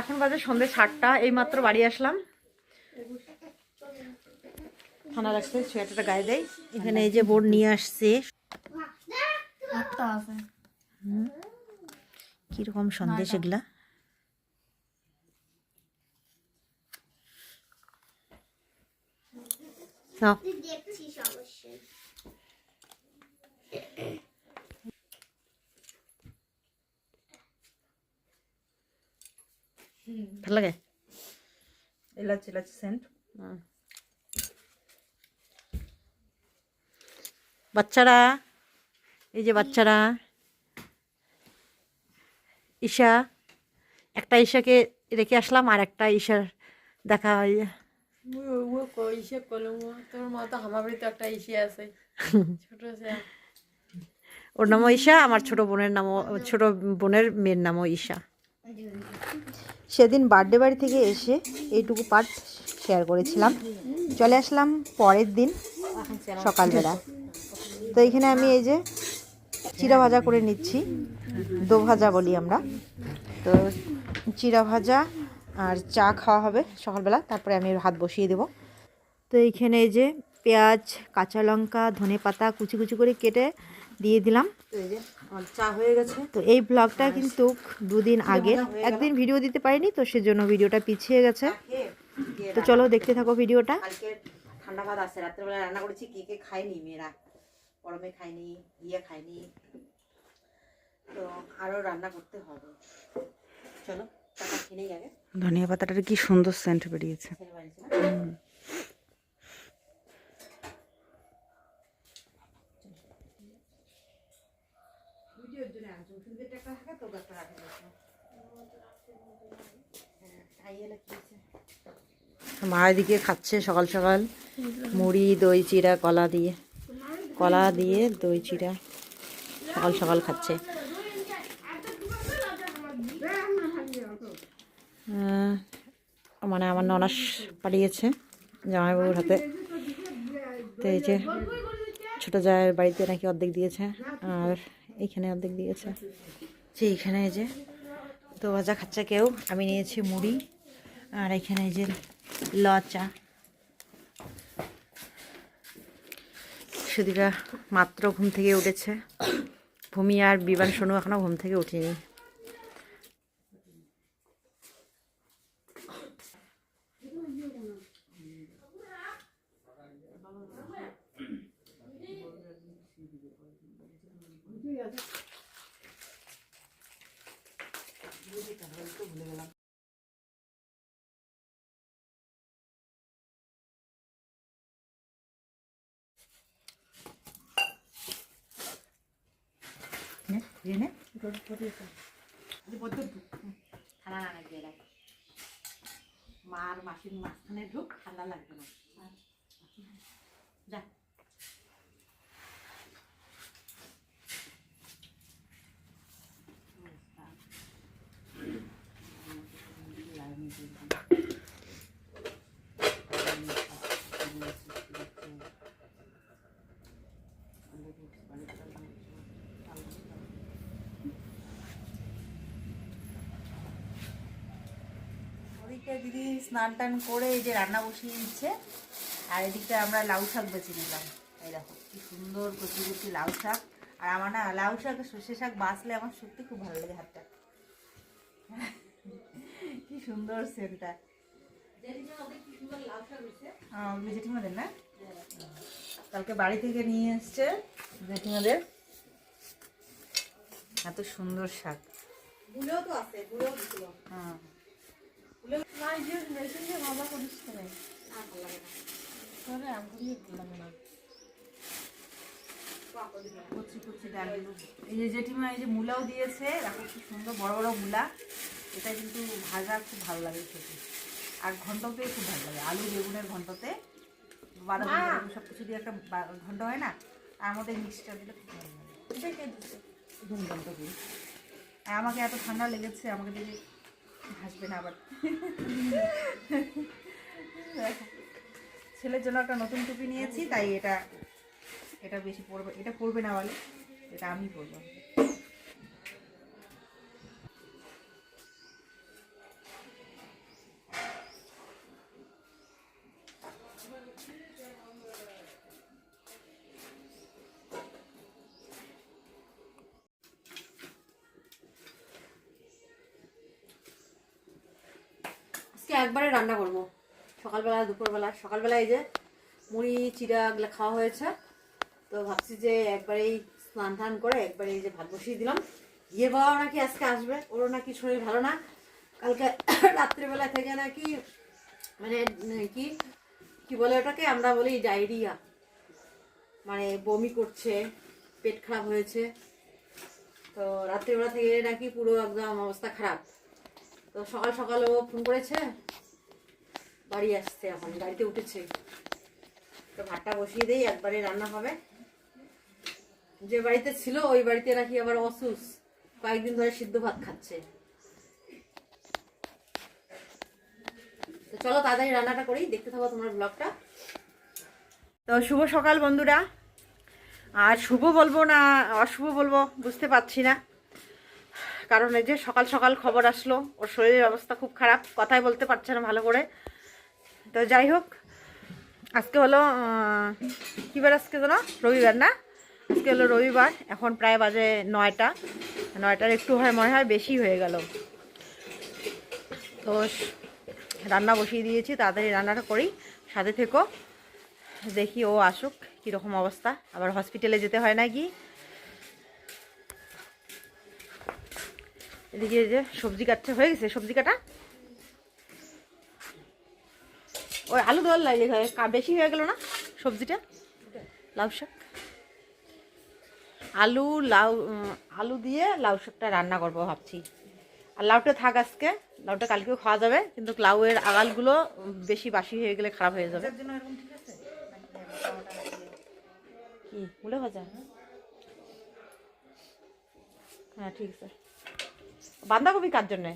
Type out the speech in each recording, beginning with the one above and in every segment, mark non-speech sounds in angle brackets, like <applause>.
এখন বাজে সন্ধ্যে সাতটা এইমাত্র বাড়ি আসলাম। ঠান্ডা লাগছে সোয়েটারটা গায়ে দেয় এখানে এই যে বোর্ড নিয়ে আসছে। কীরকম সন্দেশ এগুলা? নাও। দেখছিস ভালো লাগে এলাচ এলাচ সেন্ট হুম। বাচ্চারা এই যে বাচ্চারা ঈশা একটা ঈশাকে রেখে আসলাম আর একটা ঈশার দেখা হয় ও ইসে কলম তোর মা তো আমার বাড়িতে একটা ইসে আছে ছোট আছে ওর নামও ঈশা আমার ছোট বোনের নামও ছোট বোনের মেয়ের নামও ঈশা সেদিন বার্থডে বাড়ি থেকে এসে এইটুকু পার্ট শেয়ার করেছিলাম। চলে আসলাম পরের দিন সকালবেলা। তো এখানে আমি এই যে চিরা ভাজা করে নিচ্ছি, দো ভাজা বলি আমরা। তো চিরা ভাজা আর চা খাওয়া হবে সকালবেলা, তারপরে আমি ভাত বসিয়ে দেব। তো এইখানে এই যে পেঁয়াজ, কাঁচা লঙ্কা ধনে পাতা কুচি কুচি করে কেটে দিয়ে দিলাম। তো এই চা হয়ে গেছে। তো এই ব্লগটা কিন্তু দুদিন আগে। একদিন ভিডিও দিতে পারিনি তো সেজন্য ভিডিওটা পিছিয়ে গেছে। তো চলো দেখতে থাকো ভিডিওটা ঠান্ডা ভাত আছে রাত্রেবেলা রান্না করেছি কে কে খায়নি মেয়েরা? মেয়ে খায়নি ইয়ে খায়নি তো আরও রান্না করতে হবে। চলো ধনিয়া পাতাটার কি সুন্দর সেন্ট বেরিয়েছে। ছেলে বাড়িছে না মা এদিকে খাচ্ছে সকাল সকাল, মুড়ি, দই, চিড়া, কলা দিয়ে। কলা দিয়ে, দই, চিড়া সকাল সকাল খাচ্ছে। মানে আমার ননাস পাঠিয়েছে জামাইবাবুর হাতে। তো এই যে ছোটো জায়ের বাড়িতে নাকি অর্ধেক দিয়েছে, আর এইখানে অর্ধেক দিয়েছে। যে এখানে এই যে তো ভাজা খাচ্ছে কেউ, আমি নিয়েছি মুড়ি, আর এখানে এই যে লচা। সুদিরা মাত্র ঘুম থেকে উঠেছে। ভূমি আর বিমান সোনু এখনও ঘুম থেকে উঠিনি। নে, দিয়ে ঠান্ডা না লাগবে এরা মা মাসির মাঝখানে ঢুক ঠান্ডা লাগবে না। ওদিকটা দিদি স্নান টান করে এই যে রান্না বসিয়ে দিচ্ছে আর এদিকটা আমরা লাউ শাক বেছে নিলাম। এই দেখো কি সুন্দর কচি কচি লাউ শাক। আর আমার না লাউ শাক সর্ষে শাক বাঁচলে আমার সত্যি খুব ভালো লাগে হাতটা। কি সুন্দর সেন্টটা। জেঠিমাদের না? কালকে বাড়ি থেকে নিয়ে এসছে জেঠিমাদের। এত সুন্দর শাক। গুলো তো আছে গুলো হ্যাঁ। এই যে জেঠিমা এই যে মূলাও দিয়েছে। দেখো কি সুন্দর বড় বড় মূলা। এটা কিন্তু ভাজা খুব ভালো লাগে খেতে। আর ঘন্টতেই খুব ভালো লাগে। আলু বেগুনের ঘন্টতে। বাঁধাকপি সব কিছু দিয়ে একটা ঘন্ট হয় না? তার মধ্যে মিক্সচার দিলে খুব ভালো লাগে। দেখে দিচ্ছে ঘুম ঘন্ট দিই আর আমাকে এত ঠান্ডা লেগেছে আমাকে দিয়ে হাসবে না আবার। ছেলের জন্য একটা নতুন টুপি নিয়েছি, তাই এটা এটা বেশি পরবে, এটা পরবে না বলে, এটা আমি পরবো। একবারে রান্না করব। সকালবেলা, দুপুরবেলা। সকালবেলা এই যে মুড়ি, চিড়া এগুলো খাওয়া হয়েছে। তো ভাবছি যে একবারেই স্নান টান করে একবারে এই যে ভাত বসিয়ে দিলাম। ইয়ে বাবাও নাকি আজকে আসবে, ওরও নাকি শরীর ভালো না। কালকে <coughs> রাত্রিবেলা থেকে নাকি মানে কি কি বলে ওটাকে? আমরা বলি ডায়রিয়া। মানে বমি করছে, পেট খারাপ হয়েছে। তো রাত্রিবেলা থেকে নাকি পুরো একদম অবস্থা খারাপ। তো সকাল সকাল ও ফোন করেছে। বাড়ি আসছে এখন গাড়িতে উঠেছে। তো ভাতটা বসিয়ে দিই, একবারে রান্না হবে। যে বাড়িতে ছিল, ওই বাড়িতে নাকি আবার অসুস। কয়েকদিন ধরে সিদ্ধ ভাত খাচ্ছে। চলো তাড়াতাড়ি রান্নাটা করি, দেখতে তোমার ব্লগটা। তো শুভ সকাল বন্ধুরা। আর শুভ বলব না, অশুভ বলব, বুঝতে পারছি না। কারণ এই যে সকাল সকাল খবর আসলো ওর শরীরের অবস্থা খুব খারাপ কথাই বলতে পারছে না ভালো করে। তো যাই হোক আজকে হলো আহ, কী বার আজকে জানো? রবিবার না? আজকে হলো রবিবার এখন প্রায় বাজে নয়টা। নয়টার একটু হয় মনে হয় বেশি হয়ে গেল। তো রান্না বসিয়ে দিয়েছি তাড়াতাড়ি রান্নাটা করি সাথে থেকো। দেখি ও আসুক কীরকম অবস্থা। আবার হসপিটালে যেতে হয় নাকি এদিকে যে সবজি কাটছে, হয়ে গেছে সবজি কাটা? ওই আলু দেওয়ার লাগে বেশি হয়ে গেল না সবজিটা? লাউ শাক। আলু, লাউ আলু দিয়ে লাউ শাকটা রান্না করব ভাবছি। আর লাউটা থাক আজকে, লাউটা কালকেও খাওয়া যাবে, কিন্তু লাউয়ের আগালগুলো বেশি বাসি হয়ে গেলে খারাপ হয়ে যাবে? কি, মুলে ভাজা? হ্যাঁ ঠিক আছে। বাঁধাকপি কার জন্যে?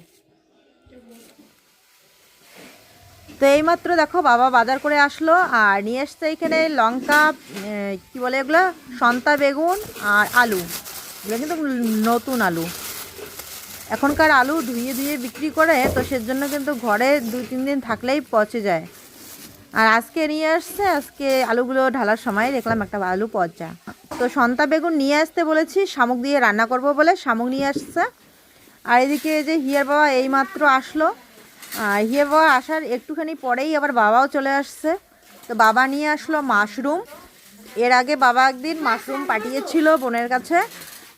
তো এইমাত্র দেখো বাবা বাজার করে আসলো, আর নিয়ে এসছে এখানে লঙ্কা কি বলে এগুলো? সন্তা বেগুন আর আলু। এগুলো কিন্তু নতুন আলু। এখনকার আলু ধুয়ে ধুয়ে বিক্রি করে, তো সেজন্য কিন্তু ঘরে দুই তিন দিন থাকলেই পচে যায়। আর আজকে নিয়ে আসছে, আজকে আলুগুলো ঢালার সময় দেখলাম একটা আলু পচা। তো সন্তা বেগুন নিয়ে আসতে বলেছি, শামুক দিয়ে রান্না করব বলে শামুক নিয়ে আসছে। আর এদিকে যে হিয়ার বাবা এইমাত্র আসলো। আর হিয়ার বাবা আসার একটুখানি পরেই আবার বাবাও চলে আসছে। তো বাবা নিয়ে আসলো মাশরুম। এর আগে বাবা একদিন মাশরুম পাঠিয়েছিল বোনের কাছে।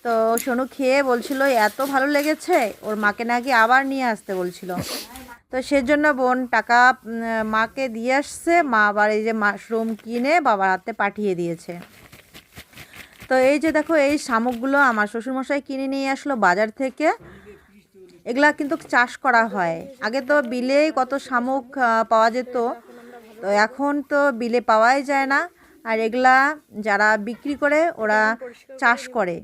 তো সোনু খেয়ে বলছিল, এত ভালো লেগেছে, ওর মাকে নাকি আবার নিয়ে আসতে বলছিল। তো সেজন্য বোন টাকা মাকে দিয়ে আসছে। মা আবার এই যে মাশরুম কিনে বাবার হাতে পাঠিয়ে দিয়েছে। তো এই যে দেখো, এই শামুকগুলো আমার শ্বশুরমশাই কিনে নিয়ে আসলো বাজার থেকে। এগুলা কিন্তু চাষ করা হয়। আগে তো বিলেই কত শামুক পাওয়া যেত। তো এখন তো বিলে পাওয়াই যায় না। আর এগুলা যারা বিক্রি করে, ওরা চাষ করে।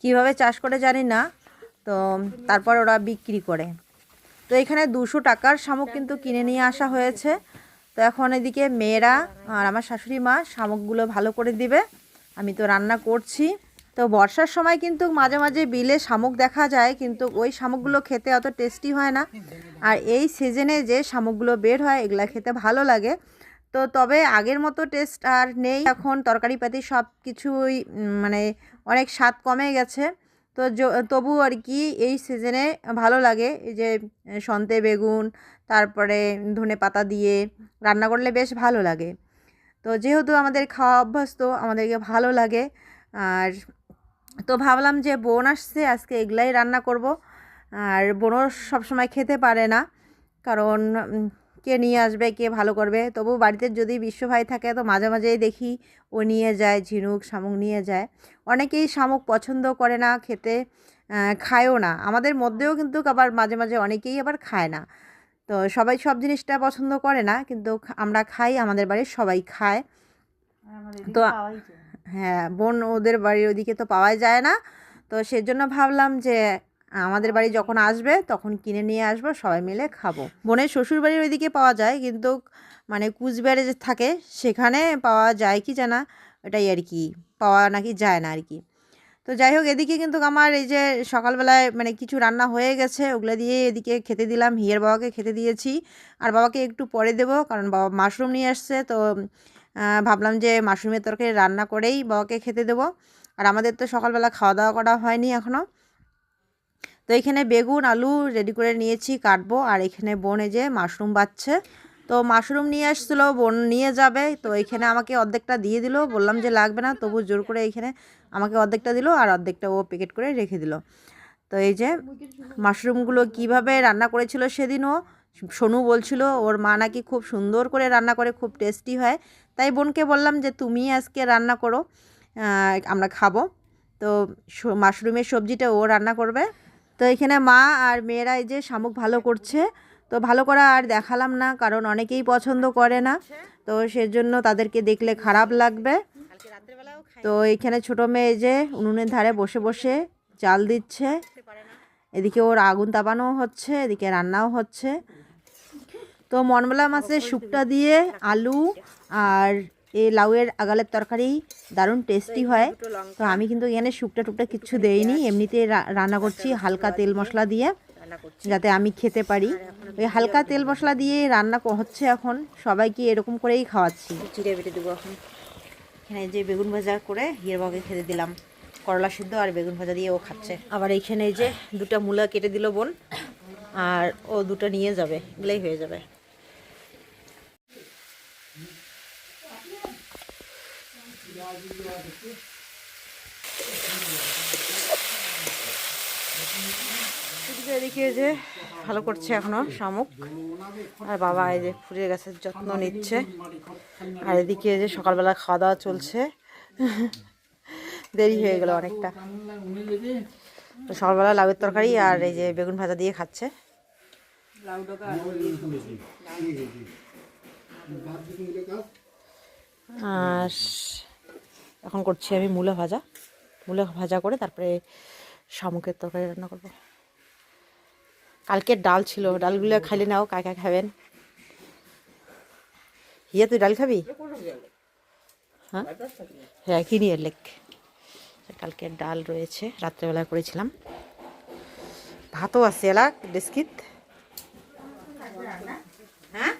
কীভাবে চাষ করে জানি না। তো তারপর ওরা বিক্রি করে। তো এখানে দুশো টাকার শামুক কিন্তু কিনে নিয়ে আসা হয়েছে। তো এখন এদিকে মেয়েরা আর আমার শাশুড়ি মা শামুকগুলো ভালো করে দিবে। আমি তো রান্না করছি। তো বর্ষার সময় কিন্তু মাঝে মাঝে বিলে শামুক দেখা যায়, কিন্তু ওই শামুকগুলো খেতে অত টেস্টি হয় না। আর এই সিজনে যে শামুকগুলো বের হয়, এগুলা খেতে ভালো লাগে। তো তবে আগের মতো টেস্ট আর নেই। এখন তরকারি পাতি সব কিছুই মানে অনেক স্বাদ কমে গেছে। তো তবু আর কি এই সিজনে ভালো লাগে। এই যে, সন্তে বেগুন, তারপরে ধনে পাতা দিয়ে রান্না করলে বেশ ভালো লাগে। তো যেহেতু আমাদের খাওয়া অভ্যস্ত, আমাদেরকে ভালো লাগে। আর তো ভাবলাম যে বোন আসছে আজকে এগুলাই রান্না করব। আর বোনও সবসময় খেতে পারে না কারণ কে নিয়ে আসবে কে ভালো করবে। তবু বাড়িতে যদি বিশ্বভাই থাকে তো মাঝে মাঝেই দেখি ও নিয়ে যায় ঝিনুক শামুক নিয়ে যায়। অনেকেই শামুক পছন্দ করে না খেতে খায়ও না। আমাদের মধ্যেও কিন্তু আবার মাঝে মাঝে অনেকেই আবার খায় না। তো সবাই সব জিনিসটা পছন্দ করে না কিন্তু আমরা খাই আমাদের বাড়ির সবাই খায়। তো। হ্যাঁ বোন ওদের বাড়ির ওদিকে তো পাওয়াই যায় না। তো সেজন্য ভাবলাম যে, আমাদের বাড়ি যখন আসবে তখন কিনে নিয়ে আসব, সবাই মিলে খাব। বোনের শ্বশুর বাড়ির ওইদিকে পাওয়া যায়, কিন্তু মানে কুচবিহারে যে থাকে, সেখানে পাওয়া যায় কি জানা? এটাই আর কি, পাওয়া নাকি যায় না আর কি। তো যাই হোক, এদিকে কিন্তু আমার এই যে সকালবেলায় মানে কিছু রান্না হয়ে গেছে, ওগুলো দিয়ে এদিকে খেতে দিলাম, হিয়ের বাবাকে খেতে দিয়েছি। আর বাবাকে একটু পরে দেবো, কারণ বাবা মাশরুম নিয়ে আসছে, তো ভাবলাম যে মাশরুমের তরকারি রান্না করেই বাবাকে খেতে দেবো। আর আমাদের তো সকালবেলা খাওয়া দাওয়া করা হয়নি এখনও তো এখানে বেগুন, আলু রেডি করে নিয়েছি, কাটবো। আর এখানে বনে যে মাশরুম বাচ্ছে। তো মাশরুম নিয়ে আসছিল, বোন নিয়ে যাবে। তো এখানে আমাকে অর্ধেকটা দিয়ে দিল। বললাম যে লাগবে না, তবু জোর করে এখানে আমাকে অর্ধেকটা দিল আর অর্ধেকটা ও প্যাকেট করে রেখে দিল। তো এই যে মাশরুমগুলো কীভাবে রান্না করেছিল সেদিনও সোনু বলছিল, ওর মা নাকি খুব সুন্দর করে রান্না করে, খুব টেস্টি হয়। তাই বোনকে বললাম যে, তুমি আজকে রান্না করো আমরা খাব। তো মাশরুমের সবজিটা ও রান্না করবে। তো এখানে মা আর মেয়েরা এই যে শামুক ভালো করছে। তো ভালো করা আর দেখালাম না, কারণ অনেকেই পছন্দ করে না। তো সেজন্য তাদেরকে দেখলে খারাপ লাগবে। তো এখানে ছোট মেয়ে যে উনুনের ধারে বসে বসে জাল দিচ্ছে। এদিকে ওর আগুন তাপানো হচ্ছে, এদিকে রান্নাও হচ্ছে। তো মনমলা মাছের শুকটা দিয়ে আলু আর এই লাউয়ের আগালের তরকারি দারুণ টেস্টি হয়। তো আমি কিন্তু এখানে শুকটা টুকটা কিচ্ছু দেইনি এমনিতে রান্না করছি হালকা তেল মশলা দিয়ে যাতে আমি খেতে পারি। ওই হালকা তেল মশলা দিয়ে রান্না হচ্ছে এখন সবাইকে এরকম করেই খাওয়াচ্ছি। চিড়ে বেটে দেবো এখন। এখানে যে বেগুন ভাজা করে হিরবাকে খেতে দিলাম করলা সিদ্ধ আর বেগুন ভাজা দিয়ে ও খাচ্ছে। আবার এইখানে যে দুটা মূলা কেটে দিল বোন আর ও দুটো নিয়ে যাবে এগুলোই হয়ে যাবে। এদিকে যে ভালো করছে এখনও শামুক। আর বাবা এই যে ফুলের গাছের যত্ন নিচ্ছে। আর এদিকে যে সকালবেলা খাওয়া দাওয়া চলছে। দেরি হয়ে গেল অনেকটা। তো সকালবেলা লাউয়ের তরকারি আর এই যে বেগুন ভাজা দিয়ে খাচ্ছে। আর এখন করছি আমি মূলা ভাজা। মূলা ভাজা করে তারপরে শামুকের তরকারি রান্না করব। কালকের ডাল ছিল ডালগুলো খাইলে নাও কাকা খাবেন? হিয়া তুই ডাল খাবি? হ্যাঁ? হ্যাঁ কিনি এর লেক কালকের ডাল রয়েছে রাত্রেবেলা করেছিলাম। ভাতও আছে এলা ডেস্কিত হ্যাঁ।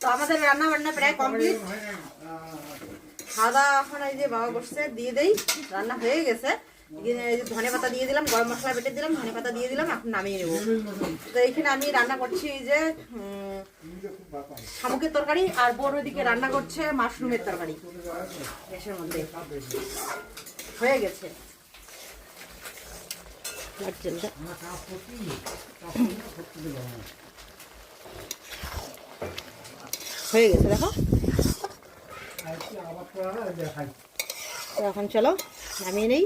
তো আমাদের রান্না বান্না প্রায় কমপ্লিট। খাওয়া দাওয়া এখন এই যে বাবা বসছে, দিয়ে দেই। রান্না হয়ে গেছে। ধনে পাতা দিয়ে দিলাম, গরম মশলা বেটে দিলাম, ধনে পাতা দিয়ে দিলাম, এখন নামিয়ে নেব। তো এখানে আমি রান্না করছি যে শামুকের তরকারি, আর বড় ওইদিকে রান্না করছে মাশরুমের তরকারি। গ্যাসের মধ্যে। হয়ে গেছে। লাইট হয়ে গেছে, দেখো। এখন চলো, নামিয়ে নেই।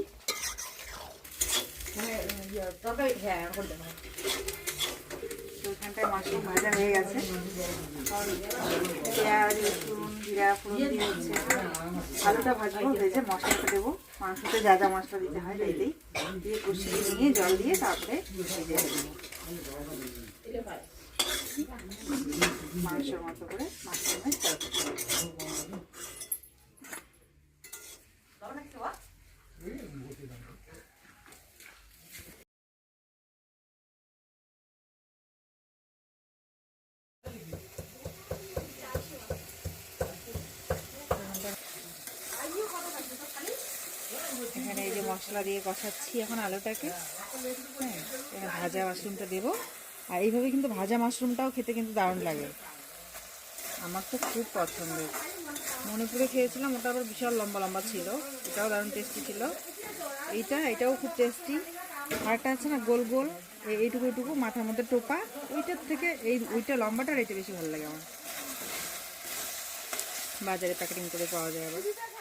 ওইখানটায় মাশরুম ভাজা হয়ে গেছে পেঁয়াজ রসুন জিরা ফোড়ন দিয়ে হচ্ছে আলুটা ভাজবো, ভেজে মশলাটা দেবো। মাংসতে যা যা মশলা দিতে হয়, তাই দিই দিয়ে কষিয়ে নিয়ে জল দিয়ে তারপরে ভেজে দেবো মাংসের মতো করে এখানে এই যে মশলা দিয়ে কষাচ্ছি এখন আলুটাকে। হ্যাঁ ভাজা মাশরুমটা দেবো। আর এইভাবে কিন্তু ভাজা মাশরুমটাও খেতে কিন্তু দারুণ লাগে। আমার তো খুব পছন্দের। মণিপুরে খেয়েছিলাম, ওটা আবার বিশাল লম্বা লম্বা ছিল, এটাও দারুণ টেস্টি ছিল। এইটা, এটাও খুব টেস্টি আরেকটা আছে না, গোল গোল এই- এইটুকু এইটুকু, মাথার মধ্যে টোপা। ওইটার থেকে এই, ওইটা লম্বাটার এটা বেশি ভালো লাগে আমার। বাজারে প্যাকেটিং করে পাওয়া যায় আবার।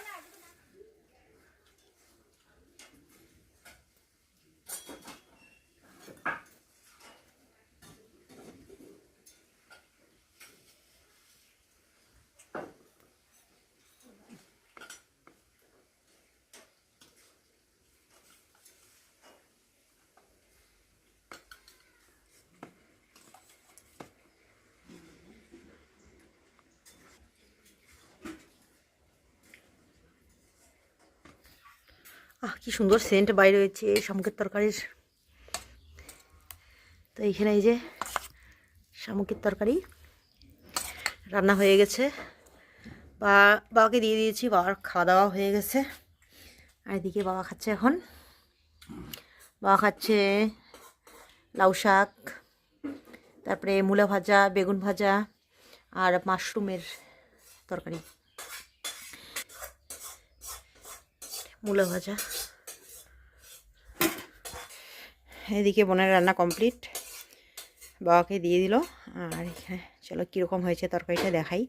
আহ, কি সুন্দর সেন্ট বাইরে এই শামুকের তরকারির। তো এইখানে এই যে শামুকের তরকারি রান্না হয়ে গেছে। বা, বাবাকে দিয়ে দিয়েছি, বাবার খাওয়া দাওয়া হয়ে গেছে। আর এদিকে বাবা খাচ্ছে এখন। বাবা খাচ্ছে লাউ শাক, তারপরে মূলা ভাজা, বেগুন ভাজা আর মাশরুমের তরকারি। মূলা ভাজা। এদিকে বোনের রান্না কমপ্লিট। বাবাকে দিয়ে দিল। আর এখানে চলো কীরকম হয়েছে তরকারিটা দেখাই।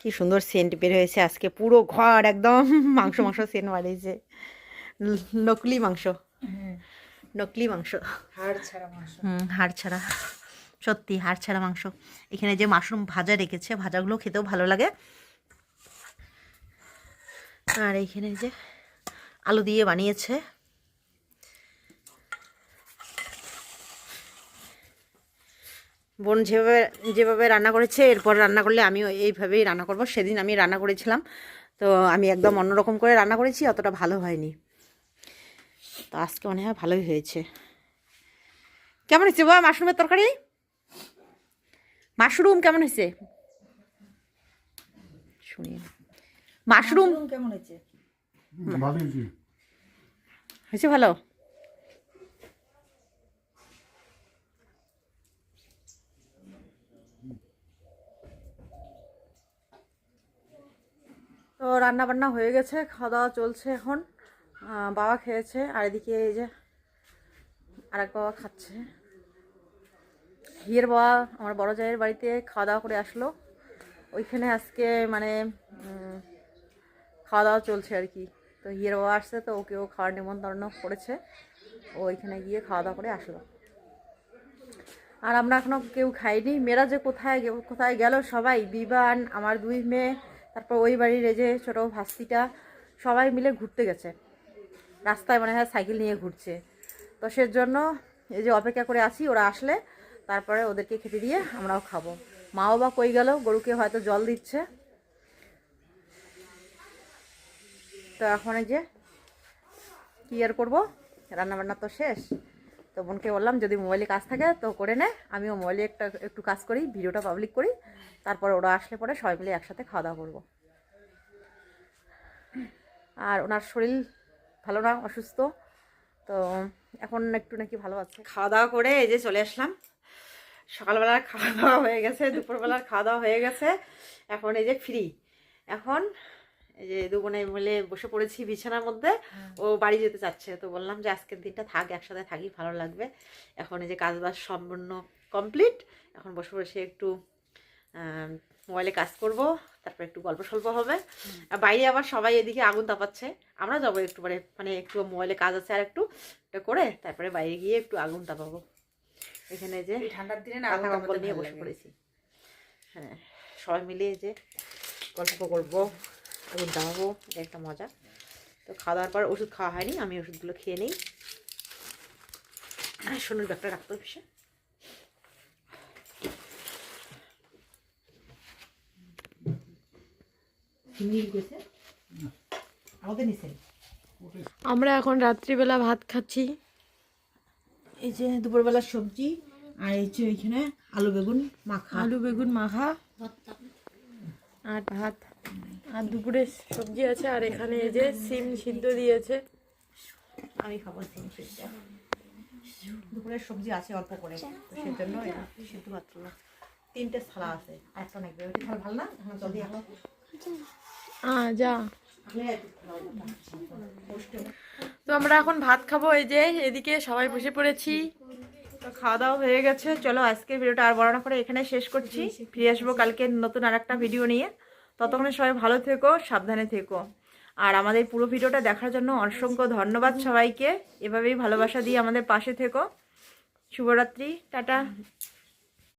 কি সুন্দর সেন্ট বের হয়েছে আজকে পুরো ঘর একদম মাংস মাংস সেন্ট বাড়িয়েছে নকলি মাংস। নকলি মাংস। হাড় ছাড়া মাংস। হুম হাড় ছাড়া। সত্যি হাড় ছাড়া মাংস। এখানে যে মাশরুম ভাজা রেখেছে, ভাজাগুলো খেতেও ভালো লাগে। আর এইখানে যে আলু দিয়ে বানিয়েছে। বোন যেভাবে যেভাবে রান্না করেছে, এরপর রান্না করলে আমিও এইভাবেই রান্না করব। সেদিন আমি রান্না করেছিলাম, তো আমি একদম অন্যরকম করে রান্না করেছি, অতটা ভালো হয়নি। তো আজকে মনে হয় ভালোই হয়েছে। কেমন হয়েছে বাবা মাশরুমের তরকারি? মাশরুম কেমন হয়েছে? শুনি। মাশরুম কেমন হয়েছে? হয়েছে। ভালো? তো রান্না বান্না হয়ে গেছে খাওয়া দাওয়া চলছে এখন। বাবা খেয়েছে আর এদিকে এই যে আরেক বাবা খাচ্ছে। হিয়ের বাবা আমার বড় জায়ের বাড়িতে খাওয়া দাওয়া করে আসলো। ওইখানে আজকে মানে খাওয়া দাওয়া চলছে আর কি। তো হিয়ের বাবা আসছে তো ওকেও খাওয়ার নিমন্ত্রণ করেছে। ও ওইখানে গিয়ে খাওয়া দাওয়া করে আসলো। আর আমরা এখনও কেউ খাইনি। মেয়েরা যে কোথায় কোথায় গেল? সবাই, বিবান, আমার দুই মেয়ে, তারপর ওই বাড়ির এই যে ছোটো ভাস্তিটা, সবাই মিলে ঘুরতে গেছে। রাস্তায় মানে হয় সাইকেল নিয়ে ঘুরছে। তো সেজন্য এই যে অপেক্ষা করে আছি, ওরা আসলে তারপরে ওদেরকে খেতে দিয়ে আমরাও খাব। মাও বা কই গেল? গরুকে হয়তো জল দিচ্ছে। তো এখন যে কী আর করব? রান্নাবান্না তো শেষ। তো বোনকে বললাম, যদি মোবাইলে কাজ থাকে তো করে নে। আমিও মোবাইলে একটা, একটু কাজ করি, ভিডিওটা পাবলিক করি। তারপর ওরা আসলে পরে সবাই মিলে একসাথে খাওয়া দাওয়া করব। আর ওনার শরীর ভালো না, অসুস্থ? তো এখন একটু নাকি ভালো আছে। খাওয়া দাওয়া করে এই যে চলে আসলাম। সকালবেলার খাওয়া দাওয়া হয়ে গেছে দুপুরবেলার খাওয়া দাওয়া হয়ে গেছে। এখন এই যে ফ্রি এখন এই যে দুবোনে মিলে বসে পড়েছি বিছানার মধ্যে। ও বাড়ি যেতে চাচ্ছে তো বললাম যে আজকের দিনটা থাক একসাথে থাকি ভালো লাগবে। এখন এই যে কাজ বাজ সম্পূর্ণ কমপ্লিট এখন বসে বসে একটু মোবাইলে কাজ করব। তারপর একটু গল্প সল্প হবে। আর বাইরে আবার সবাই এদিকে আগুন তাপাচ্ছে। আমরা যাব একটু মানে মানে একটু মোবাইলে কাজ আছে আর একটু ওটা করে তারপরে বাইরে গিয়ে একটু আগুন তাপাবো। এখানে যে ঠান্ডার দিনে না আগুন কম্বল নিয়ে বসে পড়েছি। হ্যাঁ সবাই মিলে যে গল্প করব আগুন দাবাবো এটা একটা মজা। তো খাওয়া দাওয়ার পর ওষুধ খাওয়া হয়নি আমি ওষুধগুলো খেয়ে নিই। সোনুর ব্যাগটা রাখতে হবে সে আমাদের নিচে আমরা এখন রাত্রিবেলা ভাত খাচ্ছি। এই যে দুপুরবেলার সবজি আর এই যে ওইখানে আলু বেগুন মাখা। আলু বেগুন মাখা আর ভাত। আর দুপুরে সবজি আছে আর এখানে এই যে সিম সিদ্ধ দিয়েছে। আমি খাব সিম সিদ্ধ। দুপুরের সবজি আছে অল্প করে তো সেই জন্য এই সিদ্ধ না। তিনটে থালা আছে একটা থালা ভালো না? এখন জলদি এখন যা। তো আমরা এখন ভাত খাব, এই যে এদিকে সবাই বসে পড়েছি। তো খাওয়া দাওয়া হয়ে গেছে। চলো আজকে ভিডিওটা আর বড় না করে এখানে শেষ করছি। ফিরে আসব কালকে নতুন আর একটা ভিডিও নিয়ে। ততক্ষণে সবাই ভালো থেকো, সাবধানে থেকো। আর আমাদের পুরো ভিডিওটা দেখার জন্য অসংখ্য ধন্যবাদ সবাইকে। এভাবেই ভালোবাসা দিয়ে আমাদের পাশে থেকো। শুভরাত্রি, টাটা।